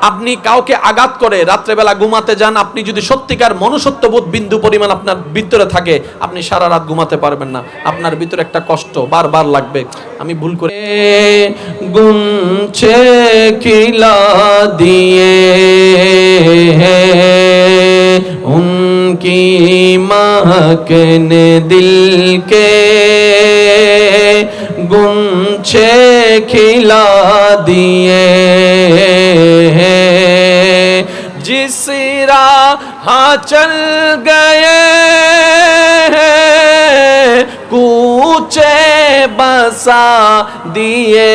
আপনি কাউকে আঘাত করে রাত্রেবেলা ঘুমাতে যান, আপনি যদি সত্যিকার মনুষ্যত্ববোধ বিন্দু পরিমাণ আপনার ভিতরে থাকে, আপনি সারা রাত ঘুমাতে পারবেন না। আপনার ভিতরে একটা কষ্ট বারবার লাগবে। আমি ভুল করে গুনছে কিলা দিয়ে। উনকি মাহকে দিল কে गुंछे खिला दिए जिस राह चल गए कूचे बसा दिए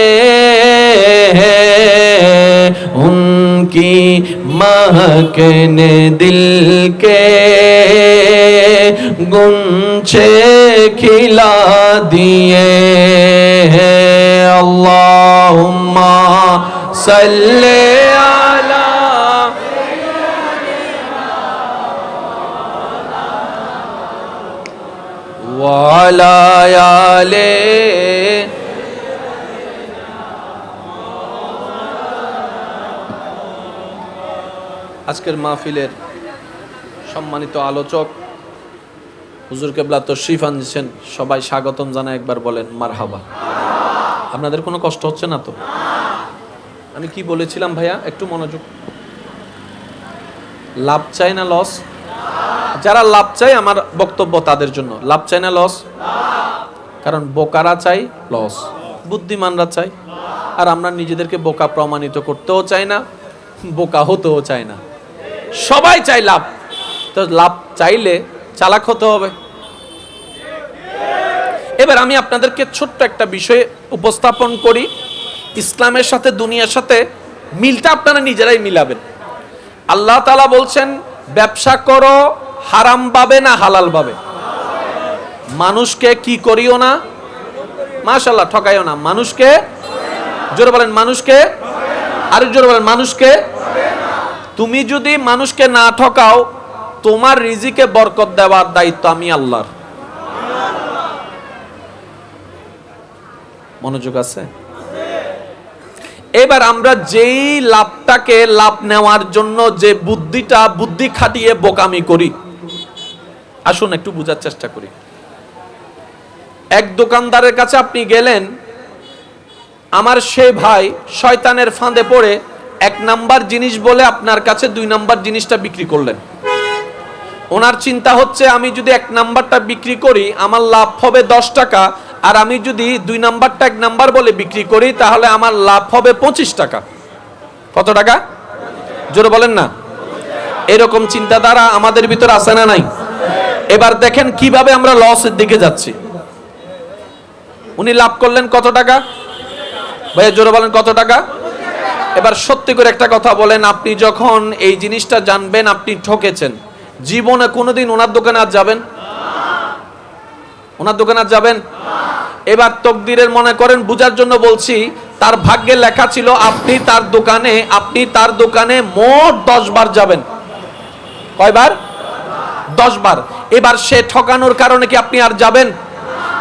उनकी महक ने दिल के গুনছে খিলা দিয়ে। আল্লাহুম্মা সাল্লি আলা وعلى আজকের মাহফিলের সম্মানিত আলোচক হুজুর কেবলা তশরিফ আনছেন সবাই স্বাগতম জানায় একবার বলেন, মারহাবা। আপনাদের কোনো কষ্ট হচ্ছে না তো? আমি কি বলেছিলাম ভাইয়া? একটু মনোযোগ। লাভ চাই না লস? যারা লাভ চাই আমার বক্তব্য তাদের জন্য। লাভ চাই না লস? কারণ বোকারা চাই, লস। বুদ্ধিমানরা চাই। আর আমরা নিজেদেরকে বোকা প্রমাণিত করতেও চাই না, বোকা হতেও চাই না। সবাই চাই লাভ। তো লাভ চাইলে চালাক হতে হবে। এবার আমি আপনাদেরকে ছোট্ট একটা বিষয় উপস্থাপন করি। ইসলামের সাথে, দুনিয়ার সাথে মিলটা আপনারা নিজেরাই মিলাবেন। আল্লাহ তালা বলছেন, ব্যবসা করো, হারাম পাবে না, হালাল পাবে। মানুষকে কি করিও না? মাশাল্লাহ ঠকাইও না। মানুষকে? জোরে বলেন, মানুষকে? আরেক জোরে বলেন, মানুষকে? তুমি যদি মানুষকে না ঠকাও তোমার রিজিকে বরকত দেওয়ার দায়িত্ব আমি আল্লাহর। মনোযোগ আছে? এবার আমরা যেই লাভটাকে লাভ নেওয়ার জন্য যে বুদ্ধিটা, বুদ্ধি খাটিয়ে বোকামি করি, আসুন একটু বোঝার চেষ্টা করি। এক দোকানদারের কাছে আপনি গেলেন, আমার সে ভাই শয়তানের ফাঁদে পড়ে এক নাম্বার জিনিস বলে আপনার কাছে দুই নাম্বার জিনিসটা বিক্রি করলেন। ওনার চিন্তা হচ্ছে, আমি যদি এক নাম্বারটা বিক্রি করি, আমার লাভ হবে দশ টাকা, আর আমি যদি দুই নাম্বারটা এক নাম্বার বলে বিক্রি করি, তাহলে আমার লাভ হবে পঁচিশ টাকা। কত টাকা? জোরে বলেন না। এরকম চিন্তাধারা আমাদের ভিতর আছে না নাই? এবার দেখেন কীভাবে আমরা লসের দিকে যাচ্ছি। উনি লাভ করলেন কত টাকা? ভাইয়া, জোরে বলেন কত টাকা? এবার সত্যি করে একটা কথা বলেন, আপনি যখন এই জিনিসটা জানবেন, আপনি ঠকেছেন। জীবনে কোনোদিন ওনার দোকানে আর যাবেন? ওনার দোকানে আর যাবেন? এবার তকদিরের মনে করেন, বুঝার জন্য বলছি, তার ভাগ্যে লেখা ছিল, আপনি তার দোকানে, আপনি তার দোকানে মোট দশ বার যাবেন। কয়বার? দশ বার। এবার সে ঠকানোর কারণে কি আপনি আর যাবেন?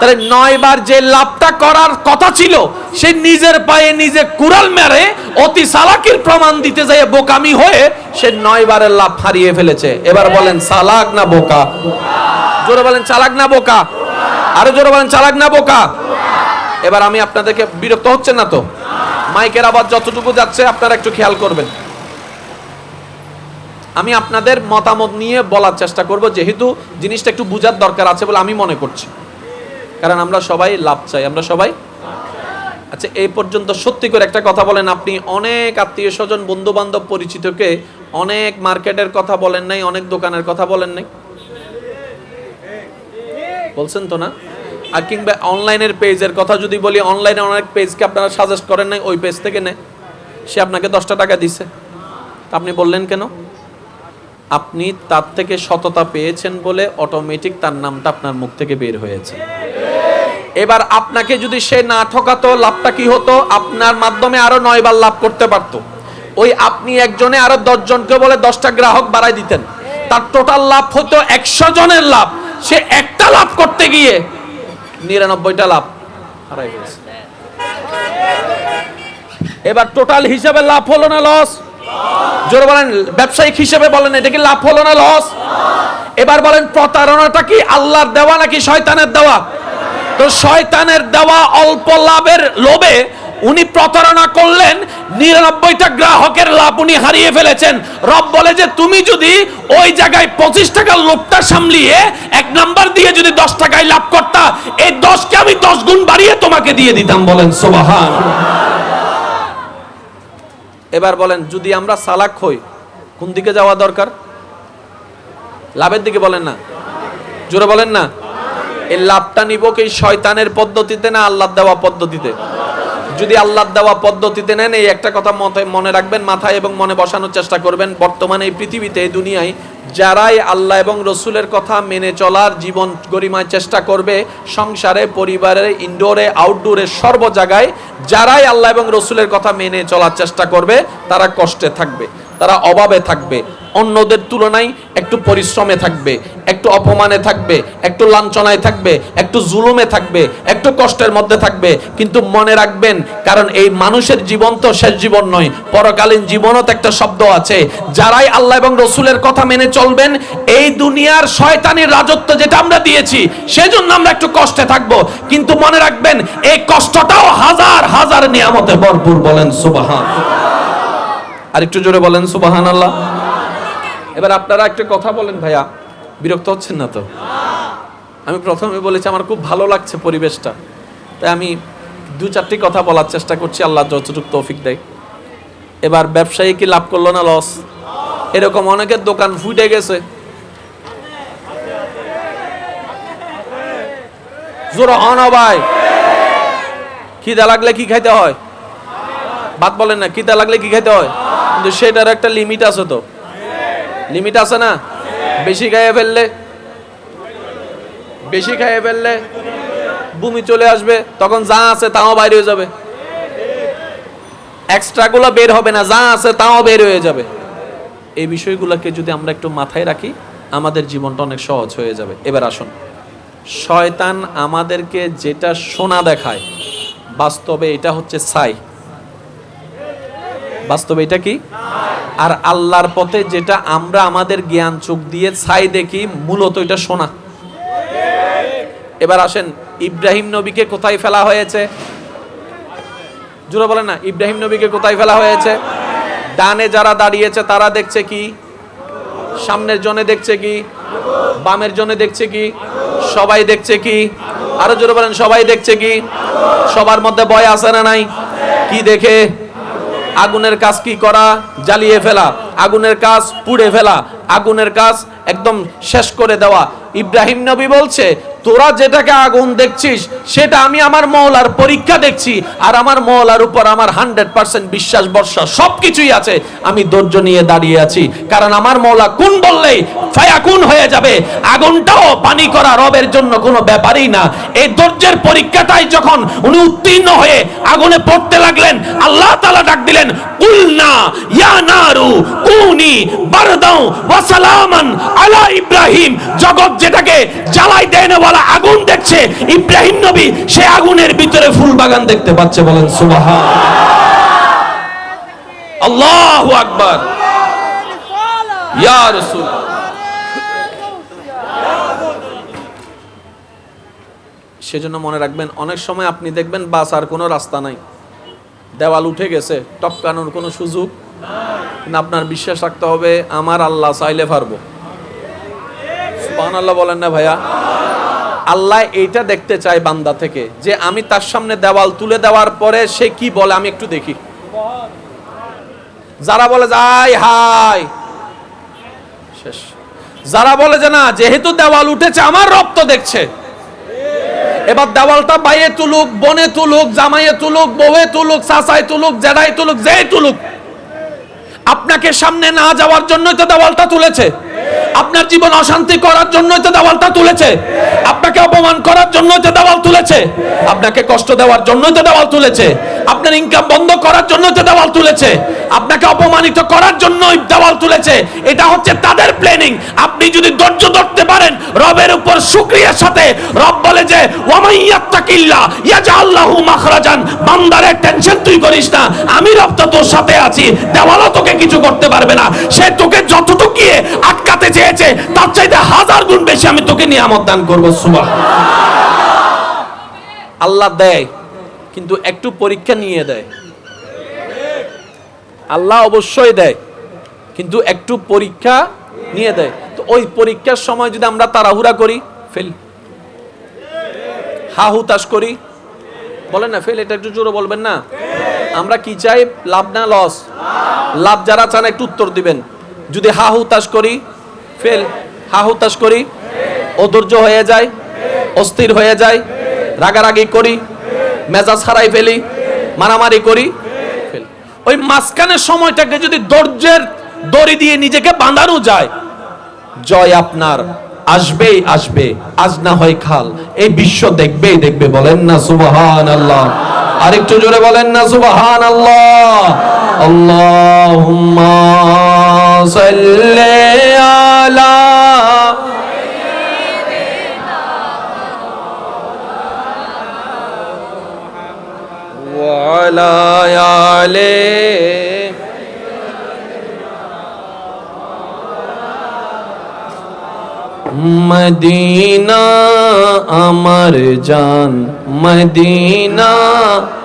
তাহলে নয় বার যে লাভটা করার কথা ছিল, সে নিজের পায়ে নিজে কুড়াল মেরে অতি সালাকির প্রমাণ দিতে যায় বোকামি হয়ে সে নয় বারের লাভ হারিয়ে ফেলেছে। এবার বলেন, সালাক না বোকা? জোরে বলেন, চালাক না বোকা? আরও জোরে বলেন, চালাক না বোকা? এবার আমি আপনাদেরকে, বিরক্ত হচ্ছে না তো? মাইকের আবার যতটুকু যাচ্ছে, আপনারা একটু খেয়াল করবেন। আমি আপনাদের মতামত নিয়ে বলার চেষ্টা করব, যেহেতু জিনিসটা একটু বুঝার দরকার আছে বলে আমি মনে করছি। কারণ আমরা সবাই লাভ চাই, আমরা সবাই আচ্ছা এই পর্যন্ত সত্যি করে একটা কথা বলেন, আপনি অনেক আত্মীয় স্বজন বন্ধু বান্ধব পরিচিতকে অনেক মার্কেটের কথা বলেন নাই, অনেক দোকানের কথা বলেন নাই। বলছেন তো না? আর কিংবা অনলাইনের পেজের কথা যদি বলি, অনলাইনে অনেক পেজকে আপনারা সাজেস্ট করেন নাই, ওই পেজ থেকে নেয় সে আপনাকে দশটা টাকা দিছে। আপনি বললেন কেন? আপনি তার থেকে সততা পেয়েছেন বলে অটোমেটিক তার নামটা আপনার মুখ থেকে বের হয়েছে। এবার আপনাকে যদি সে না ঠকাতো, লাভটা কি হতো? আপনার মাধ্যমে আরও নয়বার লাভ করতে পারতো। ওই আপনি একজনে আরও দশ জনকে বলে দশটা গ্রাহক বাড়াই দিতেন। তার টোটাল লাভ হতো একশো জনের লাভ। সে একটা লাভ করতে গিয়ে নিরানব্বইটা লাভ হারাই ফেলছে এবার টোটাল হিসাবে লাভ হলো না লস জোরে বলেন, ব্যবসায়িক হিসেবে বলেন, এটা কি লাভ হলো না লস? এবার বলেন, প্রতারণাটা কি আল্লাহর দেওয়া নাকি শয়তানের দেওয়া? তো শয়তানের দেওয়া অল্প লাভের লোভে উনি প্রতারণা করলেন, নিরানব্বইটা গ্রাহকের লাভ উনি হারিয়ে ফেলেছেন। রব বলে যে, তুমি যদি ওই জায়গায় পঁচিশ টাকার লোভটা সামলিয়ে এক নাম্বার দিয়ে যদি দশ টাকায় লাভ করতা, এই দশকে আমি দশ গুণ বাড়িয়ে তোমাকে দিয়ে দিতাম। বলেন, সোবাহান এবার বলেন, যদি আমরা সালাক হই, কোন দিকে যাওয়া দরকার? লাভের দিকে বলেন না। জোরে বলেন না। এই লাভটা নিব কি শয়তানের পদ্ধতিতে না আল্লাহ দেওয়া পদ্ধতিতে? যদি আল্লাহ দেওয়া পদ্ধতিতে নেন, এই একটা কথা মনে রাখবেন, মাথায় এবং মনে বসানোর চেষ্টা করবেন। বর্তমানে এই পৃথিবীতে, এই দুনিয়ায় যারাই আল্লাহ এবং রসুলের কথা মেনে চলার জীবন গরিমায় চেষ্টা করবে, সংসারে, পরিবারে ইনডোরে আউটডোরে সর্ব জায়গায় যারাই আল্লাহ এবং রসুলের কথা মেনে চলার চেষ্টা করবে, তারা কষ্টে থাকবে, তারা অভাবে থাকবে। অন্যদের তুলনায় একটু পরিশ্রমে থাকবে, একটু অপমানে থাকবে, একটু লাঞ্ছনায় থাকবে, একটু জুলুমে থাকবে, একটু কষ্টের মধ্যে থাকবে। কিন্তু মনে রাখবেন, কারণ এই মানুষের জীবন তো শেষ জীবন নয়, পরকালীন জীবনও তো একটা শব্দ আছে। যারাই আল্লাহ এবং রসুলের কথা মেনে চলবেন, এই দুনিয়ার শয়তানির রাজত্ব যেটা আমরা দিয়েছি, সেজন্য আমরা একটু কষ্টে থাকব। কিন্তু মনে রাখবেন, এই কষ্টটাও হাজার হাজার নিয়ামতে ভরপুর বলেন সুবাহান। আর একটু জোরে বলেন সুবাহান আল্লাহ এবার আপনারা একটা কথা বলেন ভাইয়া। বিরক্ত হচ্ছেন না তো? আমি প্রথমে বলেছি আমার খুব ভালো লাগছে পরিবেশটা। তাই আমি দু চারটি কথা বলার চেষ্টা করছি, আল্লাহ যতটুকু তৌফিক দেয়। এবার ব্যবসায়ী কি লাভ করল না লস এরকম অনেকের দোকান ফুটে গেছে। জোর ভাই। খিদা লাগলে কি খাইতে হয়? ভাত বলেন না, খিদা লাগলে কি খাইতে হয়? কিন্তু সেটার একটা লিমিট আছে তো। লিমিট আছে না? বেশি খাইয়ে ফেললে? বেশি খাইয়ে ফেললে? বমি চলে আসবে, তখন যা আছে তাও বাইরে হয়ে যাবে। এক্সট্রা গুলো বের হবে না, যা আছে তাও বের হয়ে যাবে। এই বিষয়গুলোকে যদি আমরা একটু মাথায় রাখি, আমাদের জীবনটা অনেক সহজ হয়ে যাবে। এবার আসুন। শয়তান আমাদেরকে যেটা সোনা দেখায়, বাস্তবে এটা হচ্ছে ছাই। বাস্তবে এটা কি? আর আল্লাহর পথে যেটা আমরা আমাদের জ্ঞান চোখ দিয়ে ছাই দেখি, মূলত এটা সোনা এবার আসেন, ইব্রাহিম নবীকে কোথায় ফেলা হয়েছে? জুড়ে বলেন না, ইব্রাহিম নবীকে কোথায় ফেলা হয়েছে? ডানে যারা দাঁড়িয়েছে, তারা দেখছে কি? সামনের জনে দেখছে কি? বামের জনে দেখছে কি? সবাই দেখছে কি? আরও জোরে বলেন, সবাই দেখছে কি? সবার মধ্যে ভয় আছে না নাই? কি দেখে? আগুনের কাজ কি করা? জ্বালিয়ে ফেলা। আগুনের কাজ পুড়ে ফেলা। আগুনের কাজ একদম শেষ করে দেওয়া। ইব্রাহিম নবী বলছে তোরা যেটাকে আগুন দেখছিস, সেটা আমি আমার মৌলার পরীক্ষা দেখছি, আর আমার মৌলার উপর আমার হান্ড্রেড পার্সেন্ট বিশ্বাস বর্ষা সবকিছুই আছে। আমি ধৈর্য নিয়ে দাঁড়িয়ে আছি, কারণ আমার মৌলা কোন বললেই ফায়াকুন হয়ে যাবে। আগুনটাও পানি করা রবের জন্য কোনো ব্যাপারই না। এই ধৈর্যের পরীক্ষাটাই যখন উনি উত্তীর্ণ হয়ে আগুনে পড়তে লাগলেন, আল্লাহ তালা ডাক দিলেন, কুলনা ইয়া নারু কুনি বারদাও ওয়া আলা ইব্রাহিম। জগৎ যেটাকে জ্বালাই দেয় না বলা আগুন দেখছে। ইব্রাহিম নবী সে আগুনের ভিতরে ফুল বাগান দেখতে পাচ্ছে, বলেন সুবহান। আল্লাহু আকবার। ইয়া রাসূল। সেজন্য মনে রাখবেন, অনেক সময় আপনি দেখবেন বাস আর কোনো রাস্তা নাই। দেওয়াল উঠে গেছে, টপকানোর কোনো সুযোগ কিন্তু আপনার বিশ্বাস রাখতে হবে, আমার আল্লাহ চাইলে পারব। সুবহান আল্লাহ বলেন না ভাইয়া? আল্লাহ এইটা দেখতে চায় বান্দা থেকে, যে আমি তার সামনে দেওয়াল তুলে দেওয়ার পরে সে কি বলে আমি একটু দেখি। যারা বলে যাই হাই শেষ। যারা বলে যে, না, যেহেতু দেওয়াল উঠেছে, আমার রক্ত দেখছে। এবার দেওয়ালটা বাইয়ে তুলুক, বনে তুলুক, জামাইয়ে তুলুক, বউয়ে তুলুক চাচাই তুলুক, জেডাই তুলুক, যেই তুলুক। আপনাকে সামনে না যাওয়ার জন্যই তো দেওয়ালটা তুলেছে। আপনার জীবন অশান্তি করার জন্যই তো দেওয়ালটা তুলেছে। আপনাকে অপমান করার জন্যই তো দেওয়াল তুলেছে। আপনাকে কষ্ট দেওয়ার জন্যই তো দেওয়াল তুলেছে। আপনার ইনকাম বন্ধ করার জন্য তো দেওয়াল তুলেছে। আপনাকে অপমানিত করার জন্যই দেওয়াল তুলেছে। এটা হচ্ছে তাদের প্ল্যানিং আপনি যদি ধৈর্য ধরতে পারেন, রবের উপর শুকরিয়ার সাথে রব বলে যে ওয়ামাইয়াত্তাকিল্লা ইয়াজআল্লাহু মাখরাজান। বান্দারে টেনশন তুই করিস না। আমি রব তো তোর সাথে আছি। দেওয়ালও তোকে কিছু করতে পারবে না। সে তোকে যতটুকু গিয়ে আটকাতে চেয়েছে, তার চাইতে হাজার গুণ বেশি আমি তোকে নিয়ামত দান করব। সুবহান আল্লাহ দেয়। কিন্তু একটু পরীক্ষা নিয়ে দেয়। আল্লাহ অবশ্যই দেয়, কিন্তু একটু পরীক্ষা নিয়ে দেয়। তো ওই পরীক্ষার সময় যদি আমরা তাড়াহুড়া করি, ফেল, হা হুতাশ করি, বলেন না, ফেল, এটা একটু জোরে বলবেন না? আমরা কি চাই? লাভ না লস? লাভ যারা চান একটু উত্তর দিবেন। যদি হা হুতাশ করি, ফেল, হা হুতাশ করি, অধৈর্য হয়ে যায় অস্থির হয়ে যায় রাগারাগি করি মেজাজ হারাই ফেলি, মারামারি করি ওই মাঝখানের সময়টাকে যদি ধৈর্যের দড়ি দিয়ে নিজেকে বাঁধানো যায়, জয় আপনার। আসবেই আসবে, আজ না হয় খাল এই বিশ্ব দেখবেই দেখবে, বলেন না সুবহান আল্লাহ আরেকটু জোরে বলেন না সুবহান আল্লাহ আল্লাহুম্মা সাল্লি মদিনা আমার জান, মদিনা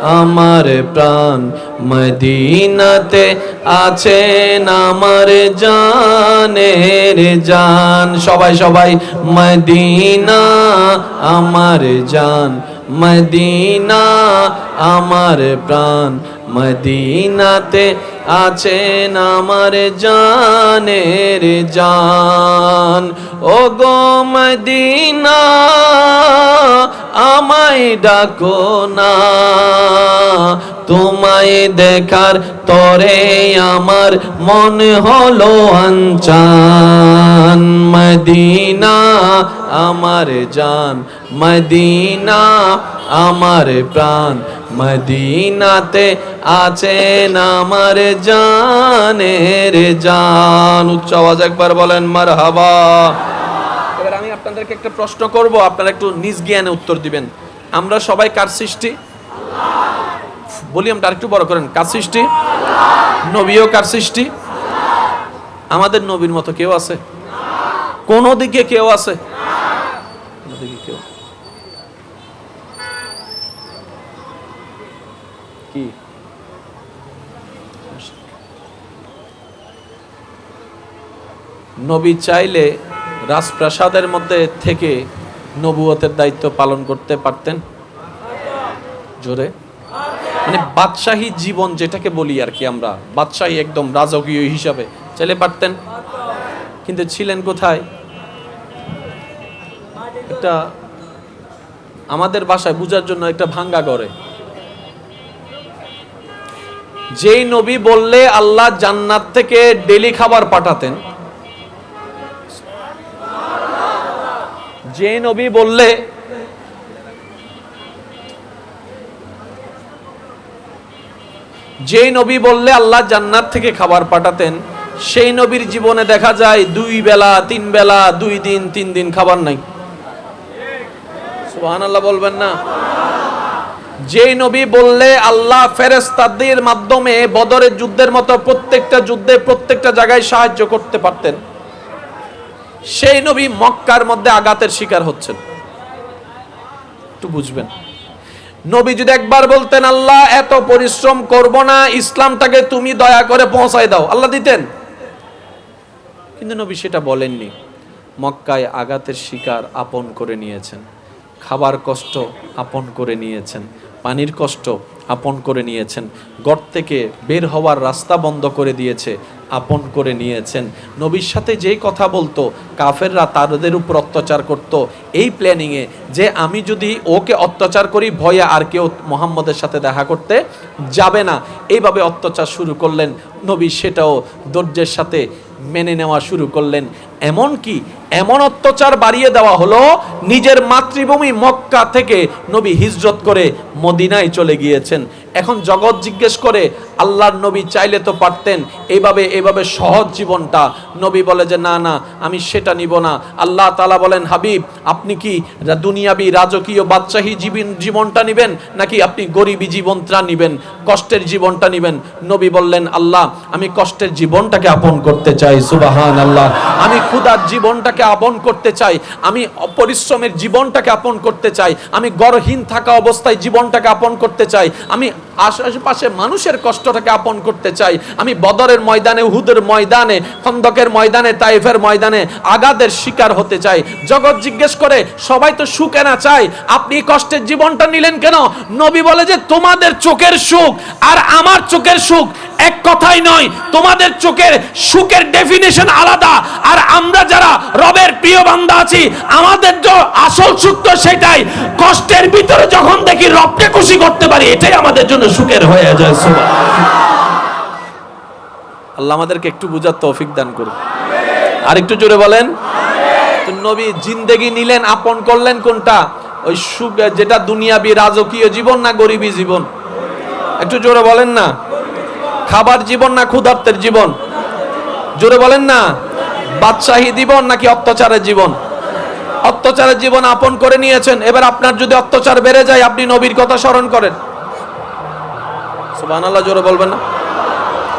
আমার প্রাণ। মদিনাতে আছে আমার জানের জান। সবাই সবাই, মদিনা আমার জান মদিনা, আমার প্রাণ মদিনাতে আছেন আমার জানের জান। ও গো মদিনা, আমায় ডাকো না। তোমায় দেখার তরে আমার মনে হলো আনচান মদিনা, আমার জান মদিনা আমার প্রাণ। মদিনাতে আছেন আমার জানের জান। উচ্চ আওয়াজ একবার বলেন মার হাবা এবার আমি আপনাদেরকে একটা প্রশ্ন করব, আপনারা একটু নিজ জ্ঞানে উত্তর দিবেন। আমরা সবাই কার সৃষ্টি? আমরা আরেকটু বড় করেন, কার সৃষ্টি? নবীও কার সৃষ্টি? আমাদের নবীর মতো কেউ আছে? কোন দিকে কেউ আছে কোনো দিকে কেউ কি? নবী চাইলে রাজপ্রাসাদের মধ্যে থেকে নবুয়তের দায়িত্ব পালন করতে পারতেন। জোরে। মানে বাদশাহী জীবন যেটাকে বলি আর কি আমরা, বাদশাহী একদম রাজকীয় হিসাবে চাইলে পারতেন। কিন্তু ছিলেন কোথায়? একটা আমাদের বাসায় বুঝার জন্য একটা ভাঙ্গা ঘরে। যেই নবী বললে আল্লাহ জান্নাত থেকে ডেলি খাবার পাঠাতেন, যে নবী বললে যে নবী বললে আল্লাহ জান্নাত থেকে খাবার পাঠাতেন, সেই নবীর জীবনে দেখা যায় দুই বেলা, তিন বেলা, দুই দিন, তিন দিন খাবার নাই। সুবহান আল্লাহ বলবেন না? যে নবী বললে আল্লাহ ফেরেস্তাদের মাধ্যমে বদরের যুদ্ধের মতো প্রত্যেকটা যুদ্ধে প্রত্যেকটা জায়গায় সাহায্য করতে পারতেন, সেই নবী মক্কার মধ্যে আঘাতের শিকার হচ্ছেন। একটু বুঝবেন। নবী যদি একবার বলতেন, আল্লাহ, এত পরিশ্রম করব না, ইসলামটাকে তুমি দয়া করে পৌঁছায় দাও। আল্লাহ দিতেন। কিন্তু নবী সেটা বলেননি। মক্কায় আঘাতের শিকার আপন করে নিয়েছেন। খাবার কষ্ট আপন করে নিয়েছেন। পানির কষ্ট আপন করে নিয়েছেন। গড় থেকে বের হওয়ার রাস্তা বন্ধ করে দিয়েছে, আপন করে নিয়েছেন। নবীর সাথে যেই কথা বলতো, কাফেররা তাদের উপর অত্যাচার করত। এই প্ল্যানিংয়ে যে আমি যদি ওকে অত্যাচার করি, ভয়ে আর কেউ মোহাম্মদের সাথে দেখা করতে যাবে না। এইভাবে অত্যাচার শুরু করলেন। নবী সেটাও ধৈর্যের সাথে মেনে নেওয়া শুরু করলেন। এমন কি এমন অত্যাচার বাড়িয়ে দেওয়া হলো, নিজের মাতৃভূমি মক্কা থেকে নবী হিজরত করে মদিনায় চলে গিয়েছেন। এখন জগৎ জিজ্ঞেস করে, আল্লাহর নবী চাইলে তো পারতেন এইভাবে এইভাবে সহজ জীবনটা। নবী বলে যে, না না, আমি সেটা নিব না। আল্লাহ তালা বলেন, হাবিব, আপনি কি দুনিয়াবি রাজকীয় বাদশাহী জীবন, জীবনটা নিবেন, নাকি আপনি গরিবী জীবনটা নিবেন, কষ্টের জীবনটা নিবেন? নবী বললেন, আল্লাহ, আমি কষ্টের জীবনটাকে আপন করতে চাই সুবাহান আল্লাহ আমি ক্ষুধার জীবনটাকে আপন করতে চাই। আমি পরিশ্রমের জীবনটাকে আপন করতে চাই। আমি গরহীন থাকা অবস্থায় জীবনটাকে আপন করতে চাই। আমি আশেপাশে মানুষের কষ্টটাকে আপন করতে চাই। আমি বদরের ময়দানে, উহুদের ময়দানে, খন্দকের ময়দানে, তাইফের ময়দানে আগাদের শিকার হতে চাই। জগৎ জিজ্ঞেস করে, সবাই তো সুখে না চায় আপনি কষ্টের জীবনটা নিলেন কেন? নবী বলে যে, তোমাদের চোখের সুখ আর আমার চোখের সুখ এক কথাই নয়। তোমাদের চোখের সুখের ডেফিনেশন আলাদা। আর আমরা যারা রবের প্রিয় বান্দা আছি, আমাদের তো আসল সুখ তো সেটাই। কষ্টের ভিতরে যখন দেখি রবকে খুশি করতে পারি, এটাই আমাদের জন্য সুখের হয়ে যায়, সুবহান। আল্লাহ আমাদেরকে একটু বুঝার তৌফিক দান করুন। আর একটু জোরে বলেন, তো নবী জিন্দেগি নিলেন, আপন করলেন কোনটা? ওই সুখ, যেটা দুনিয়াবি রাজকীয় জীবন না গরিবী জীবন? একটু জোরে বলেন না। খাবার জীবন না ক্ষুধার্তের জীবন? জোরে বলেন না। বাদশাহী জীবন নাকি অত্যাচারের জীবন? অত্যাচারের জীবন আপন করে নিয়েছেন, এবার আপনার যদি অত্যাচার বেড়ে যায়, আপনি নবীর কথা স্মরণ করেন। সুবহানাল্লাহ, জোরে বলবেন না?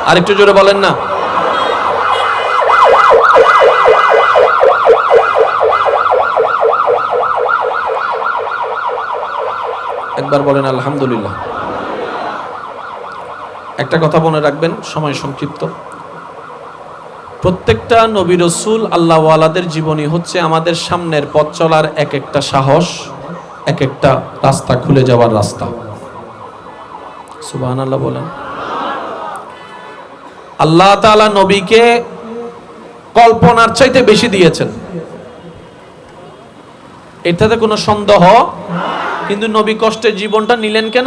আরেকটু জোরে বলেন না। একবার বলেন আলহামদুলিল্লাহ। একটা কথা মনে রাখবেন, সময় সংক্ষিপ্ত। প্রত্যেকটা নবী রসুল আল্লাহওয়ালাদের জীবনী হচ্ছে আমাদের সামনের পথ চলার এক একটা সাহস, এক একটা রাস্তা খুলে যাওয়ার রাস্তা। সুবাহ আল্লাহ বলেন। আল্লাহ তাআলা নবীকে কল্পনার চাইতে বেশি দিয়েছেন। এটাতে কোনো সন্দেহ? কিন্তু নবী কষ্টের জীবনটা নিলেন কেন?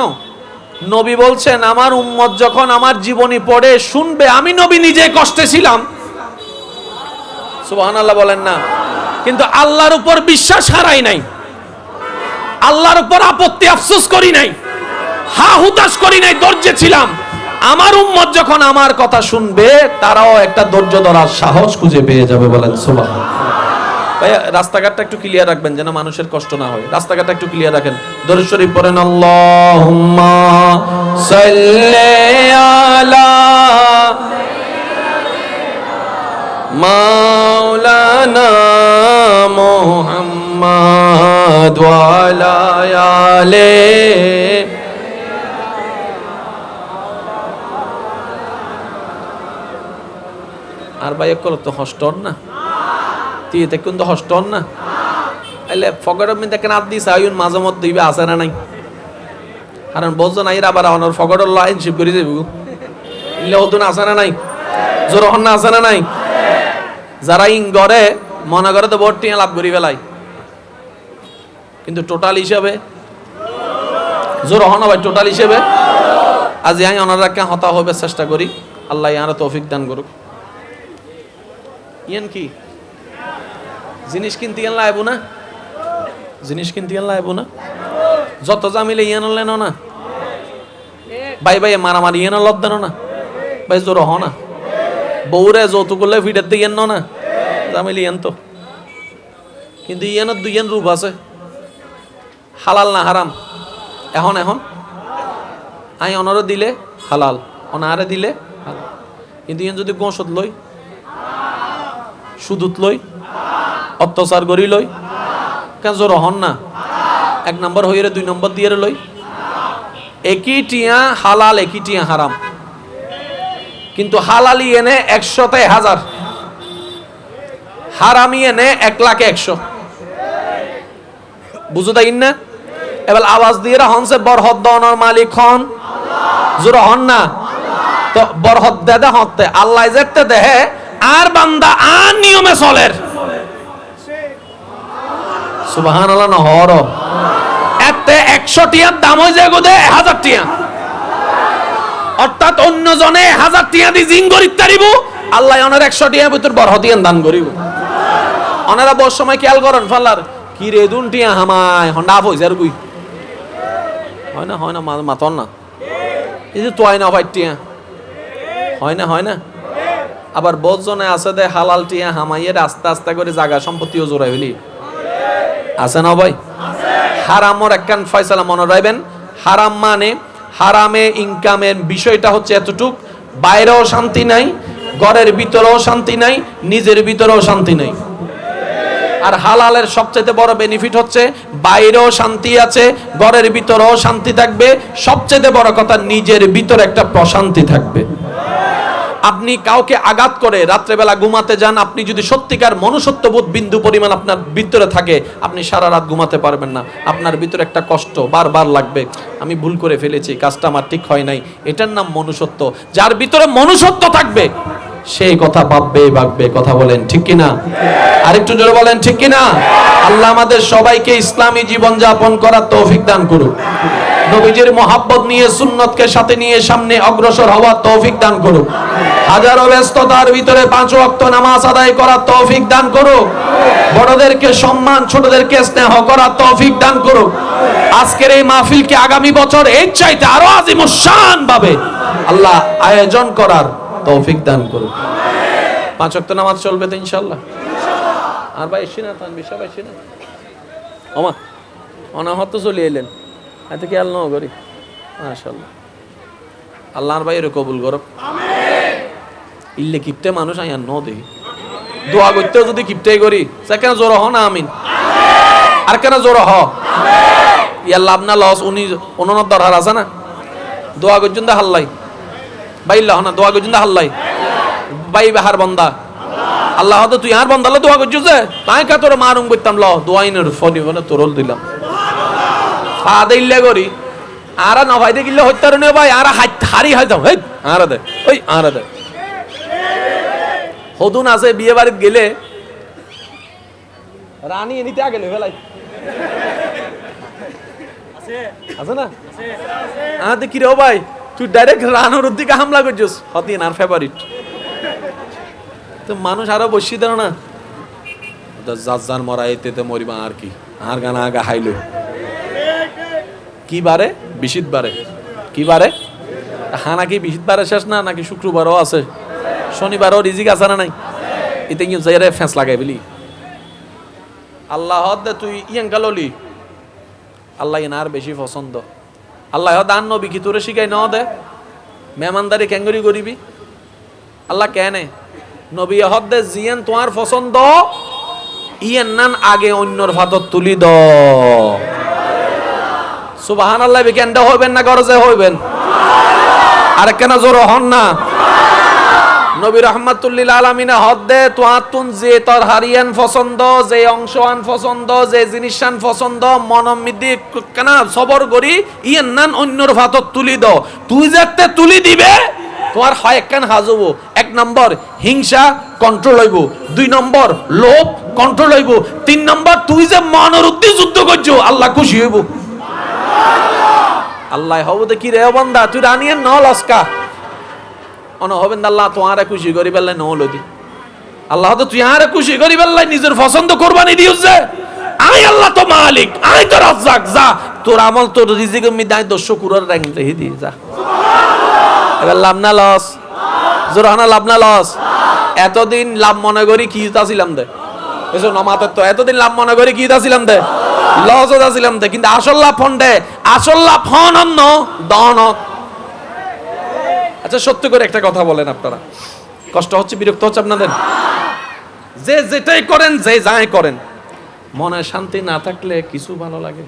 নবী বলছেন, আমার উম্মত যখন আমার জীবনী পড়ে, শুনবে, আমি নবী নিজে কষ্টে ছিলাম। সুবহানাল্লাহ বলেন না। কিন্তু আল্লাহর উপর বিশ্বাস হারাই নাই। আল্লাহর উপর আপত্তি আফসোস করি নাই। হা হুতাশ করি নাই ধৈর্যে ছিলাম। আমার উম্মত যখন আমার কথা শুনবে, তারাও একটা ধৈর্য ধরার সাহস খুঁজে পেয়ে যাবে বলেন সুবাহ রাস্তাঘাটটা একটু ক্লিয়ার রাখবেন যেন মানুষের কষ্ট না হয়। রাস্তাঘাটটা একটু ক্লিয়ার রাখেন। দরুদ শরীফ পড়েন, আল্লাহুম্মা সাল্লি আলা মাওলানা মুহাম্মাদ ওয়া আলে আর ভাই এক তো হস্টন না। তুই এতে কিন্তু হস্টন না। আইলে ফগড় মিন দেখেন আদি সাইউন মাঝে মধ্যে দিবে আছে না নাই? কারণ বলছো না, এরা আবার অনর ফগড় লাইন শিপ করে যাবি ইলে আছে না নাই? জোর হন না আছে না নাই? যারা ইং গড়ে মনে করে তো ভোট টিয়া লাভ করি বেলাই কিন্তু টোটাল হিসাবে, জোর হন ভাই, টোটাল হিসেবে। আজ আমি অনারাকে হতা হবে চেষ্টা করি। আল্লাহ ইয়ারা তৌফিক দান করুক। ইয়ান কি জিনিস কিনতে গেলে আইব না? জিনিস কিনতে গেলে আইব না? যত জামিলে ইয়ান লেন না। বাই বাই মারামারি ইয়ান লদ্দানো না। ভাই, জোর হ না। বউরে যৌতুক করলে দিয়ে ইয়ান না। জামিলে ইয়ান তো। কিন্তু ইয়ানের দুই ইয়ান রূপ আছে। হালাল না হারাম? এখন এখন? আই অনরে দিলে হালাল। অনারে দিলে হালাল। কিন্তু ইয়ান যদি গোঁসত লই সুদুত লই, অত্যাচার করি লই কেন জোর হন না। এক নম্বর হইয়ে দুই নম্বর দিয়ে লই। একই টিয়া হালাল, একই টিয়া হারাম। কিন্তু হালালি এনে একশোতে হাজার। হারামি এনে এক লাখে একশো। বুঝো তাই না? এবার আওয়াজ দিয়ে হনসে বরহদ দনের মালিক হন। জোর হন না? তো বরহদ দে দে হতে, আল্লাহ যেতে দেহে আর বান্দা আর নিয়মে চলের সুবাহান আল্লাহ না হর এতে একশো টিয়ার দাম হয়ে যায় গোদে হাজার টিয়া অর্থাৎ অন্য জনে হাজার টিয়া দি জিং করিত তারিব আল্লাহ অনার একশো টিয়া ভিতর বরহ টিয়ান দান করিব। ওনারা বস সময় খেয়াল করেন ফাল্লার কি রে দুনটি হামায় হন্ডা হইছে আর গুই হয় না হয় না মাতন না। এই যে তোয়াই না ভাইটিয়া। হয় না হয় না। আবার বোধজনে আছে দে, হালাল টিয়া হামাইয়ের আস্তে আস্তে করে জায়গা সম্পত্তিও জোড়াই হইলি আছে না ভাই? হারামর একখান ফয়সালা মনে রাখবেন। হারাম মানে হারামে ইনকামের বিষয়টা হচ্ছে এতটুক, বাইরেও শান্তি নাই, ঘরের ভিতরেও শান্তি নাই, নিজের ভিতরেও শান্তি নাই। আর হালালের সবচেয়ে বড় বেনিফিট হচ্ছে, বাইরেও শান্তি আছে, ঘরের ভিতরেও শান্তি থাকবে। সবচেয়ে বড় কথা, নিজের ভিতরে একটা প্রশান্তি থাকবে। আপনি কাউকে আঘাত করে রাত্রেবেলা ঘুমাতে যান, আপনি যদি সত্যিকার মনুষ্যত্ববোধ বিন্দু পরিমাণ আপনার ভিতরে থাকে, আপনি সারা রাত ঘুমাতে পারবেন না। আপনার ভিতরে একটা কষ্ট বারবার লাগবে। আমি ভুল করে ফেলেছি, কাজটা আমার ঠিক হয় নাই। এটার নাম মনুষ্যত্ব। যার ভিতরে মনুষ্যত্ব থাকবে সেই কথা ভাববে ভাববে, কথা বলেন, ঠিক কিনা? আরেকটু জোরে বলেন, ঠিক কিনা? আল্লাহ আমাদের সবাইকে ইসলামী জীবন যাপন করার তৌফিক দান করুক। নবীজির মোহাব্বত নিয়ে সুন্নতকে সাথে নিয়ে সামনে অগ্রসর হওয়ার তৌফিক দান করুক। হাজারো ব্যস্ততার ভিতরে পাঁচ ওয়াক্ত নামাজ আদায় করার তৌফিক দান করুক। বড়দেরকে সম্মান, ছোটদেরকে স্নেহ করার তৌফিক দান করুক। আজকের এই মাহফিলকে আগামী বছর এর চাইতে আরও আজিমুসান ভাবে আল্লাহ আয়োজন করার তৌফিক দান করুক। পাঁচ ওয়াক্ত নামাজ চলবে তো ইনশাল্লাহ আর ভাই, এসি না তানবি সব এসি না। অনাহত চলে এলেন। এত কি আল্লাহ করি? মাশাল্লাহ আল্লাহর বাইরে কবুল করো ইল্লে কিপটে মানুষ আইয়া ন দেখি দোয়া করতেও যদি কিপটাই করি সে কেন জোর হ না আমিন? আর কেন জোর হ ইয়ার লাভ না লস উনি অনুনত দরকার আছে না? দোয়া করছেন দা হাল্লাই। বাইল্লাহ না দোয়া করছেন দা হাল্লাই। বাই বাহার বন্দা। আল্লাহ। হয়তো তুই আর বন্দালে দোয়া করছিস যে? তাই কা তোর মারুম করতাম ল দোয়াইনের ফনি বলে তোরল দিলাম। করি। আর না ভাই দেখিলে হত্যার নে ভাই, আর হাত হারি হয়তাম হেই, আর দে, ওই, আর দে। হদুন আছে, বিয়ে বাড়িত গেলে রানী আছে? না? রে ভাই, তুই ডাইরেক্ট রানোর দিকে হামলা করছিস। হতিন আর ফেভারিট তো মানুষ আরও বসি দেন না। যার যার মরা এতে মরিবা আর কি। আর গানা আগা হাইলো। কি বারে? বিশিত বারে। কি বারে? হা, নাকি বিশিত বারে শেষ না, নাকি শুক্রবারও আছে? শনিবারও রিজিক আছে না নাই? এতে কি যাইরে ফেঁস লাগাই বলি। আল্লাহ দে তুই ইয়াং গাললি আল্লাহ আর বেশি পছন্দ। আল্লাহ দান নবী কি তোরে শিখাই ন দে? মেহমানদারি ক্যাঙ্গুরি করিবি আল্লাহ কেনে? নবী হদ্দে জিয়েন তোমার পছন্দ, ইয়েন নান আগে অন্যর ভাতত তুলি দ। সুবাহান আল্লাহ বিকেন্ডা হইবেন না, গরজে হইবেন? আর কেন জোর হন না? নবী রহমাতুল্লিল আলমিনা হদ্দে তোয়াতুন যে তোর হারিয়ান পছন্দ, যে অংশ আন পছন্দ, যে জিনিস আন পছন্দ, মনমিদি কেনা সবর করি, ইয়েন নান অন্যর ভাতত তুলি দ। তুই যাতে তুলি দিবে তোমার হয় একখান হাজব? এক নম্বর, হিংসা কন্ট্রোল হইব। দুই নম্বর, লোভ কন্ট্রোল হইব। তিন নম্বর, তুই যে মনের উদ্দেশ্য যুদ্ধ করছ, আল্লাহ খুশি হইব। আল্লাহ হব দেখি রে বন্দা, তুই রানিয়ে ন লস্কা অন হবেন আল্লাহ তোমারে খুশি করি পেলাই ন লদি আল্লাহ তো তুই আরে খুশি করি পেলাই নিজের পছন্দ কোরবানি যে। আই আল্লাহ তো মালিক আই তো রাজ্জাক, যা। তোর আমল, তোর রিজিক মি দাই দশ কুরার র্যাঙ্ক রেহি দি যা। এবার লাভ না লস। জোরহানা, লাভ না লস। এতদিন লাভ মনে করি কি ছিলাম দে নমাতের তো এতদিন লাভ মনে করি কি ছিলাম দে লস ছিলাম দে, কিন্তু আসল লাভ ফোন দে, আসল লাভ অন্য দন আচ্ছা সত্য করে একটা কথা বলেন আপনারা। কষ্ট হচ্ছে, বিরক্ত হচ্ছে আপনাদের? যে যেটাই করেন, যে যাই করেন, মনে শান্তি না থাকলে কিছু ভালো লাগে।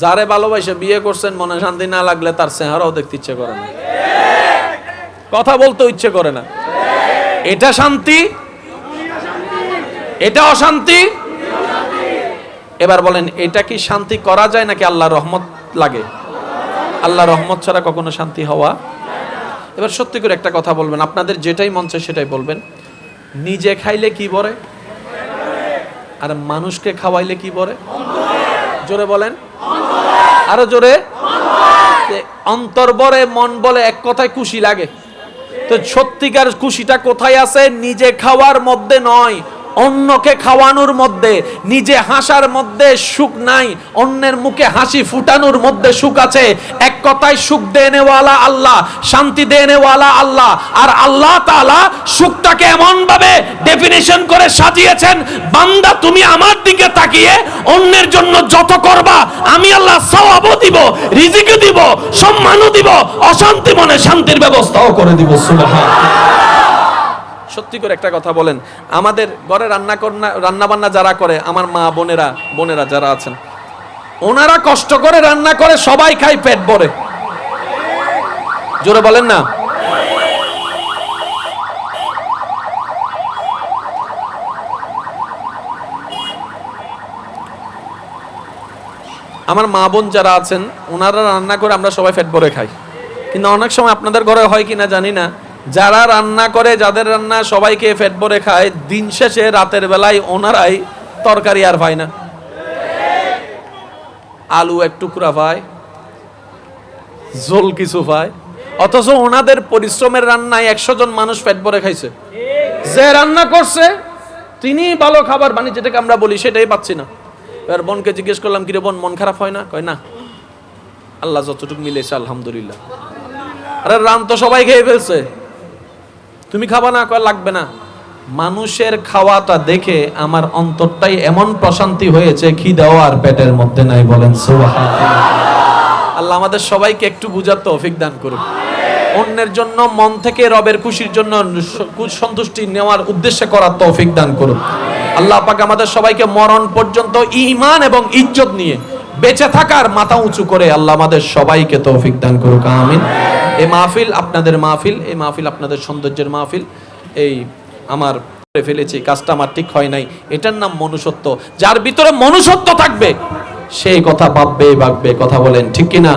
যারে ভালোবাসে বিয়ে করছেন, মনে শান্তি না লাগলে তার চেহারাও দেখতে ইচ্ছে করে না। কথা বলতে ইচ্ছে করে না। এটা শান্তি এটা অশান্তি? এবার বলেন, এটা কি শান্তি করা যায় নাকি আল্লাহ রহমত লাগে? আল্লাহ রহমত ছাড়া কখনো শান্তি হওয়া এবার সত্যি করে একটা কথা বলবেন, আপনাদের যেটাই মন চায় সেটাই বলবেন। নিজে খাইলে কি বলে আর মানুষকে খাওয়াইলে কি বলে জোরে বলেন। আরও জোরে। অন্তর বরে, মন বলে, এক কথায় খুশি লাগে। তো সত্যিকার খুশিটা কোথায় আছে? নিজে খাওয়ার মধ্যে নয়। অন্যকে খাওয়ানোর মধ্যে, নিজে হাসার মধ্যে সুখ নাই, অন্যের মুখে হাসি ফুটানোর মধ্যে সুখ আছে। এক কথায় সুখ দেনেওয়ালা আল্লাহ, শান্তি দেনেওয়ালা আল্লাহ, আর আল্লাহ তাআলা সুখটাকে এমন ভাবে ডেফিনেশন করে সাজিয়েছেন, বান্দা তুমি আমার দিকে তাকিয়ে অন্যের জন্য যত করবা, আমি আল্লাহ সওয়াবও দিব, রিজিকও দিব, সম্মানও দিব, অশান্তি মনে শান্তির ব্যবস্থাও করে দিব সুবহান সত্যি করে একটা কথা বলেন, আমাদের ঘরে রান্না রান্না বান্না যারা করে, আমার মা বোনেরা বোনেরা যারা আছেন, ওনারা কষ্ট করে রান্না করে, সবাই খায় পেট ভরে। জোরে বলেন না। আমার মা বোন যারা আছেন, ওনারা রান্না করে আমরা সবাই পেট ভরে খাই। কিন্তু অনেক সময় আপনাদের ঘরে হয় কিনা জানি না যারা রান্না করে, যাদের রান্না সবাইকে ফেট ভরে খায়, দিন শেষে রাতের বেলায় ওনারাই তরকারি আর পায় না। আলু এক টুকরা পায় ঝোল কিছু পায় অথচ ওনাদের পরিশ্রমের রান্নায় একশো জন মানুষ পেট ভরে খাইছে। যে রান্না করছে, তিনি ভালো খাবার বানিয়ে, যেটাকে আমরা বলি, সেটাই পাচ্ছি না। এবার বোনকে জিজ্ঞেস করলাম, কিরে বোন, মন খারাপ হয় না? কয়, না। আল্লাহ যতটুকু মিলেছে, আলহামদুলিল্লাহ। আরে রান তো সবাই খেয়ে ফেলছে। তুমি খাবা না, কয় লাগবে না। মানুষের খাওয়াটা দেখে আমার অন্তরটাই এমন প্রশান্তি হয়েছে, খিদাও আর পেটের মধ্যে নাই বলেন আল্লাহ আমাদের সবাইকে একটু বুঝার তৌফিক দান করুন অন্যের জন্য, মন থেকে রবের খুশির জন্য সন্তুষ্টি নেওয়ার উদ্দেশ্যে করার তৌফিক দান করুন আল্লাহ পাক আমাদের সবাইকে মরণ পর্যন্ত ইমান এবং ইজ্জত নিয়ে বেঁচে থাকার মাথা উঁচু করে আল্লাহ আমাদের সবাইকে তৌফিক দান করুক, আমিন। এই মাহফিল আপনাদের মাহফিল এই মাহফিল আপনাদের সৌন্দর্যের মাহফিল। এই আমার করে ফেলেছি কাজটা আমার ঠিক হয় নাই। এটার নাম মনুষ্যত্ব। যার ভিতরে মনুষ্যত্ব থাকবে সেই কথা ভাববে ভাববে কথা বলেন, ঠিক কিনা?